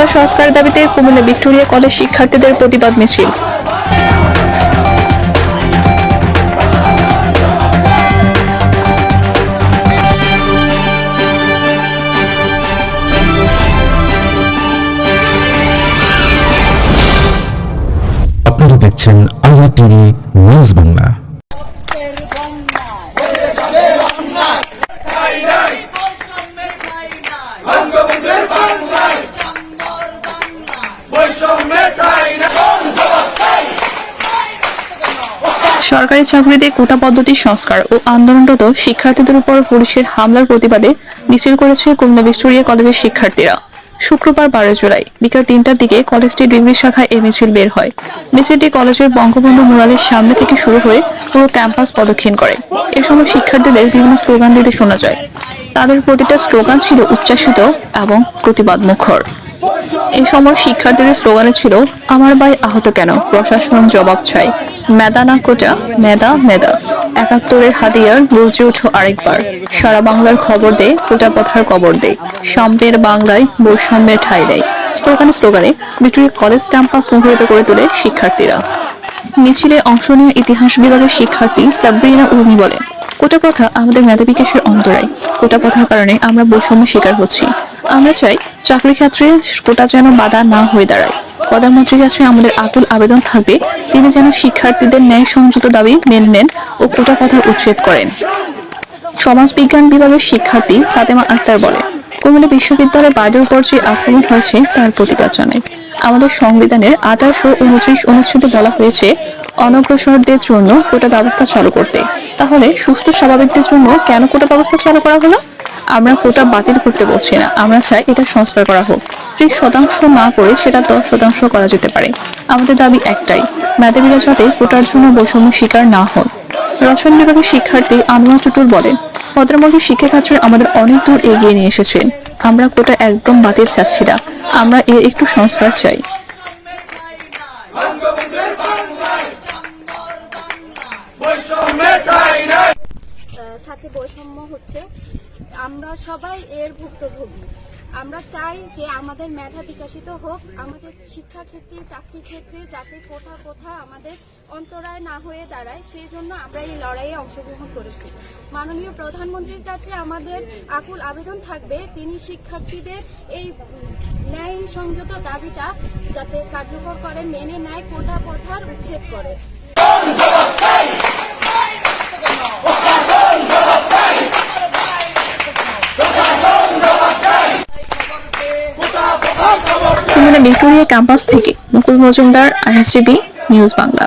কোটা সংস্কার দাবিতে Comilla Victoria college শিক্ষার্থীদের প্রতিবাদ মিছিল। আপনারা দেখছেন আইয়া টিভি নিউজ বাংলা। সরকারি চাকরিতে কোটা পদ্ধতির সংস্কার ও আন্দোলনরত শিক্ষার্থীদের উপর পুলিশের হামলার প্রতিবাদে মিছিল করেছে কুমিল্লা ভিক্টোরিয়া কলেজের শিক্ষার্থীরা। শুক্রবার বারো জুলাই, বিকাল তিনটার দিকে কলেজটির ডিগ্রি শাখায় এই মিছিল বের হয়। মিছিলটি কলেজের বঙ্গবন্ধু মুরালের সামনে থেকে শুরু হয়ে পুরো ক্যাম্পাস প্রদক্ষিণ করে। এ সময় শিক্ষার্থীদের বিভিন্ন স্লোগান দিতে শোনা যায়। তাদের প্রতিটা স্লোগান ছিল উচ্ছ্বাসিত এবং প্রতিবাদ মুখর এ সময় শিক্ষার্থীদের স্লোগানে ছিল, আমার ভাই আহত কেন? প্রশাসন জবাব চাই মেদা না কোটা, মেদা মেদা। একাত্তরের হাতিয়ার গর্জে উঠো আরেকবার। সারা বাংলার খবর দে, কোটা পথার কবর দে। সম্পের বাংলায়, বৈষম্যের ঠাই দেয় স্লোগানে স্লোগানে ভিক্টোরিয়া কলেজ ক্যাম্পাস মুখরিত করে তোলে শিক্ষার্থীরা। মিছিলে অংশ নিয়ে ইতিহাস বিভাগের শিক্ষার্থী সাবরিনা উর্মি বলেন, কোটা প্রথা আমাদের মেধা বিকাশের অন্তরায়। কোটা প্রথার কারণে আমরা বৈষম্য শিকার হচ্ছি। আমরা চাই চাকরি ক্ষেত্রে কোটা যেন বাধা না হয়ে দাঁড়ায়। প্রধানমন্ত্রীর কাছে আমাদের আকুল আবেদন থাকবে, তিনি যেন শিক্ষার্থীদের ন্যায় সংযুক্ত দাবি মেনে নেন ও কোটা প্রথার উচ্ছেদ করেন। সমাজবিজ্ঞান বিভাগের শিক্ষার্থী ফাতেমা আক্তার বলে কুমিল্লা বিশ্ববিদ্যালয়ে বায়ুর উপর যে আক্রমণ হয়েছে তার প্রতিবাদ জানায় আমাদের সংবিধানের আঠাশ ও উনত্রিশ অনুচ্ছেদে বলা হয়েছে, অনগ্রসরদের জন্য কোটা ব্যবস্থা চালু করতে। তাহলে সুস্থ স্বাভাবিকদের জন্য কেন কোটা ব্যবস্থা চালু করা হলো? আমরা কোটা বাতিল করতে বলছি না, আমরা চাই এটা সংস্কার করা হোক। ত্রিশ শতাংশ না করে সেটা দশ শতাংশ করা যেতে পারে। আমাদের দাবি একটাই মেধাবীরা যাতে কোটার জন্য বৈষম্য শিকার না হন। রসায়ন বিভাগের শিক্ষার্থী আনোয়ার টুটুল বলেন পদ্মমন্ত্রী শিক্ষা ক্ষেত্রে আমাদের অনেক দূর এগিয়ে নিয়ে এসেছেন। আমরা কোটা একদম বাতিল চাচ্ছি না আমরা এর একটু সংস্কার চাই। সাথে বৈষম্য হচ্ছে আমরা সবাই এর ভুক্তভোগী। আমরা চাই যে আমাদের মেধা বিকাশিত হোক, আমাদের শিক্ষা ক্ষেত্রে চাকরি ক্ষেত্রে যাতে কোথা কোথা আমাদের অন্তরায় না হয়ে দাঁড়ায়, সেই জন্য আমরা এই লড়াইয়ে অংশগ্রহণ করেছি। মাননীয় প্রধানমন্ত্রীর কাছে আমাদের আকুল আবেদন থাকবে, তিনি শিক্ষার্থীদের এই ন্যায় সংযত দাবিটা যাতে কার্যকর করে, মেনে নেয়, কোটা প্রথার উচ্ছেদ করে। কুমিল্লা ভিক্টোরিয়া ক্যাম্পাস থেকে মুকুল মজুমদার আইএসজিবি নিউজ বাংলা।